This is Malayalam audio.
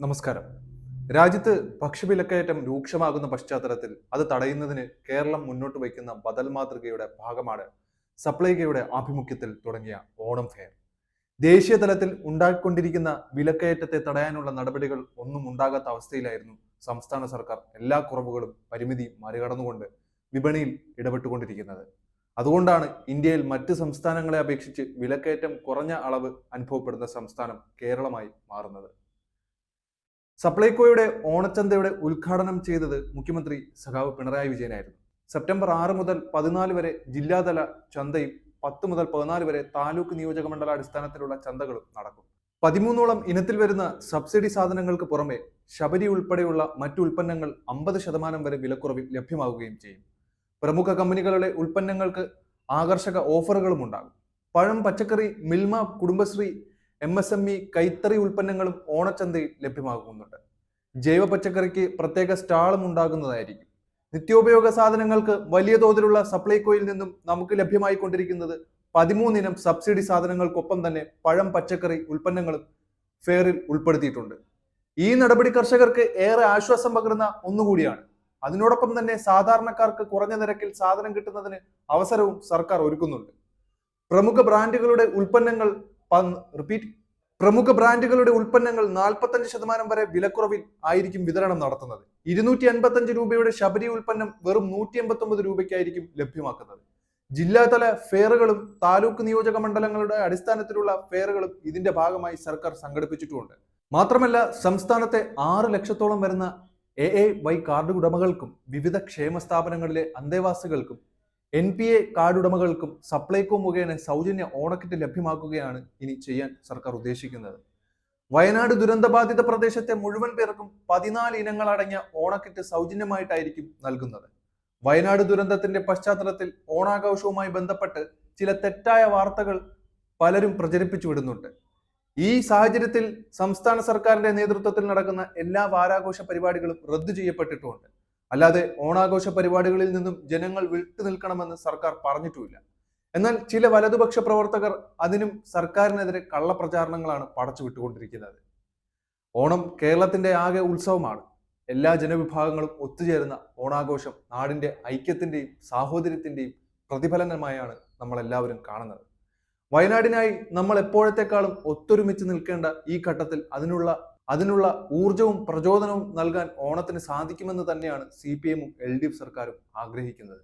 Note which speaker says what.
Speaker 1: നമസ്കാരം. രാജ്യത്ത് ഭക്ഷ്യവിലക്കയറ്റം രൂക്ഷമാകുന്ന പശ്ചാത്തലത്തിൽ അത് തടയുന്നതിന് കേരളം മുന്നോട്ട് വയ്ക്കുന്ന ബദൽ മാതൃകയുടെ ഭാഗമാണ് സപ്ലൈകയുടെ ആഭിമുഖ്യത്തിൽ തുടങ്ങിയ ഓണം ഫെയർ. ദേശീയ തലത്തിൽ ഉണ്ടായിക്കൊണ്ടിരിക്കുന്ന വിലക്കയറ്റത്തെ തടയാനുള്ള നടപടികൾ ഒന്നും ഉണ്ടാകാത്ത അവസ്ഥയിലായിരുന്നു സംസ്ഥാന സർക്കാർ എല്ലാ കുറവുകളും പരിമിതി മറികടന്നുകൊണ്ട് വിപണിയിൽ ഇടപെട്ടുകൊണ്ടിരിക്കുന്നത്. അതുകൊണ്ടാണ് ഇന്ത്യയിൽ മറ്റ് സംസ്ഥാനങ്ങളെ അപേക്ഷിച്ച് വിലക്കയറ്റം കുറഞ്ഞ അളവ് അനുഭവപ്പെടുന്ന സംസ്ഥാനം കേരളമായി മാറുന്നത്. സപ്ലൈകോയുടെ ഓണച്ചന്തയുടെ ഉദ്ഘാടനം ചെയ്തത് മുഖ്യമന്ത്രി സഖാവ് പിണറായി വിജയനായിരുന്നു. സെപ്റ്റംബർ ആറ് മുതൽ പതിനാല് വരെ ജില്ലാതല ചന്തയും പത്ത് മുതൽ പതിനാല് വരെ താലൂക്ക് നിയോജക മണ്ഡല ചന്തകളും നടക്കും. പതിമൂന്നോളം ഇനത്തിൽ വരുന്ന സബ്സിഡി സാധനങ്ങൾക്ക് പുറമെ ശബരി ഉൾപ്പെടെയുള്ള മറ്റു ഉൽപ്പന്നങ്ങൾ അമ്പത് ശതമാനം വരെ വിലക്കുറവിൽ ലഭ്യമാവുകയും ചെയ്യും. പ്രമുഖ കമ്പനികളുടെ ഉൽപ്പന്നങ്ങൾക്ക് ആകർഷക ഓഫറുകളും ഉണ്ടാകും. പഴം പച്ചക്കറി Milma Kudumbashree M S M E കൈത്തറി ഉൽപ്പന്നങ്ങളും ഓണച്ചന്തയിൽ ലഭ്യമാകുന്നുണ്ട്. ജൈവ പച്ചക്കറിക്ക് പ്രത്യേക സ്റ്റാളും ഉണ്ടാകുന്നതായിരിക്കും. നിത്യോപയോഗ സാധനങ്ങൾക്ക് വലിയ തോതിലുള്ള സപ്ലൈകോയിൽ നിന്നും നമുക്ക് ലഭ്യമായി കൊണ്ടിരിക്കുന്നത് പതിമൂന്നിനം സബ്സിഡി സാധനങ്ങൾക്കൊപ്പം തന്നെ പഴം പച്ചക്കറി ഉൽപ്പന്നങ്ങളും ഫെയറിൽ ഉൾപ്പെടുത്തിയിട്ടുണ്ട്. ഈ നടപടി കർഷകർക്ക് ഏറെ ആശ്വാസം പകരുന്ന ഒന്നുകൂടിയാണ്. അതിനോടൊപ്പം തന്നെ സാധാരണക്കാർക്ക് കുറഞ്ഞ നിരക്കിൽ സാധനം കിട്ടുന്നതിന് അവസരവും സർക്കാർ ഒരുക്കുന്നുണ്ട്. പ്രമുഖ ബ്രാൻഡുകളുടെ ഉൽപ്പന്നങ്ങൾ റിപ്പീറ്റ് പ്രമുഖ ബ്രാൻഡുകളുടെ ഉൽപ്പന്നങ്ങൾ നാൽപ്പത്തഞ്ച് ശതമാനം വരെ വിലക്കുറവിൽ ആയിരിക്കും വിതരണം നടത്തുന്നത്. ഇരുന്നൂറ്റി അൻപത്തഞ്ച് രൂപയുടെ ശബരി ഉൽപ്പന്നം വെറും നൂറ്റി എൺപത്തി ഒമ്പത് രൂപയ്ക്കായിരിക്കും ലഭ്യമാക്കുന്നത്. ജില്ലാതല ഫെയറുകളും താലൂക്ക് നിയോജക മണ്ഡലങ്ങളുടെ അടിസ്ഥാനത്തിലുള്ള ഫെയറുകളും ഇതിന്റെ ഭാഗമായി സർക്കാർ സംഘടിപ്പിച്ചിട്ടുമുണ്ട്. മാത്രമല്ല സംസ്ഥാനത്തെ ആറ് ലക്ഷത്തോളം വരുന്ന എ എ വൈ കാർഡ് ഉടമകൾക്കും വിവിധ ക്ഷേമ സ്ഥാപനങ്ങളിലെ അന്തേവാസികൾക്കും എൻ പി എ കാർഡ് ഉടമകൾക്കും സപ്ലൈകോ മുഖേന സൗജന്യ ഓണക്കിറ്റ് ലഭ്യമാക്കുകയാണ് ഇനി ചെയ്യാൻ സർക്കാർ ഉദ്ദേശിക്കുന്നത്. വയനാട് ദുരന്തബാധിത പ്രദേശത്തെ മുഴുവൻ പേർക്കും പതിനാല് ഇനങ്ങൾ അടങ്ങിയ ഓണക്കിറ്റ് സൗജന്യമായിട്ടായിരിക്കും നൽകുന്നത്. വയനാട് ദുരന്തത്തിന്റെ പശ്ചാത്തലത്തിൽ ഓണാഘോഷവുമായി ബന്ധപ്പെട്ട് ചില തെറ്റായ വാർത്തകൾ പലരും പ്രചരിപ്പിച്ചു വിടുന്നുണ്ട്. ഈ സാഹചര്യത്തിൽ സംസ്ഥാന സർക്കാരിന്റെ നേതൃത്വത്തിൽ നടക്കുന്ന എല്ലാ വാരാഘോഷ പരിപാടികളും റദ്ദു ചെയ്യപ്പെട്ടിട്ടുമുണ്ട്. അല്ലാതെ ഓണാഘോഷ പരിപാടികളിൽ നിന്നും ജനങ്ങൾ വിട്ടു നിൽക്കണമെന്ന് സർക്കാർ പറഞ്ഞിട്ടുമില്ല. എന്നാൽ ചില വലതുപക്ഷ പ്രവർത്തകർ അതിനും സർക്കാരിനെതിരെ കള്ളപ്രചാരണങ്ങളാണ് പടച്ചു വിട്ടുകൊണ്ടിരിക്കുന്നത് ഓണം കേരളത്തിന്റെ ആകെ ഉത്സവമാണ്. എല്ലാ ജനവിഭാഗങ്ങളും ഒത്തുചേരുന്ന ഓണാഘോഷം നാടിന്റെ ഐക്യത്തിന്റെയും സാഹോദര്യത്തിന്റെയും പ്രതിഫലനമായാണ് നമ്മൾ എല്ലാവരും കാണുന്നത്. വയനാടിനായി നമ്മൾ എപ്പോഴത്തെക്കാളും ഒത്തൊരുമിച്ച് നിൽക്കേണ്ട ഈ ഘട്ടത്തിൽ അതിനുള്ള അതിനുള്ള ഊർജവും പ്രചോദനവും നൽകാൻ ഓണത്തിന് സാധിക്കുമെന്ന് തന്നെയാണ് സി പി എമ്മും എൽ ഡി എഫ് സർക്കാരും ആഗ്രഹിക്കുന്നത്.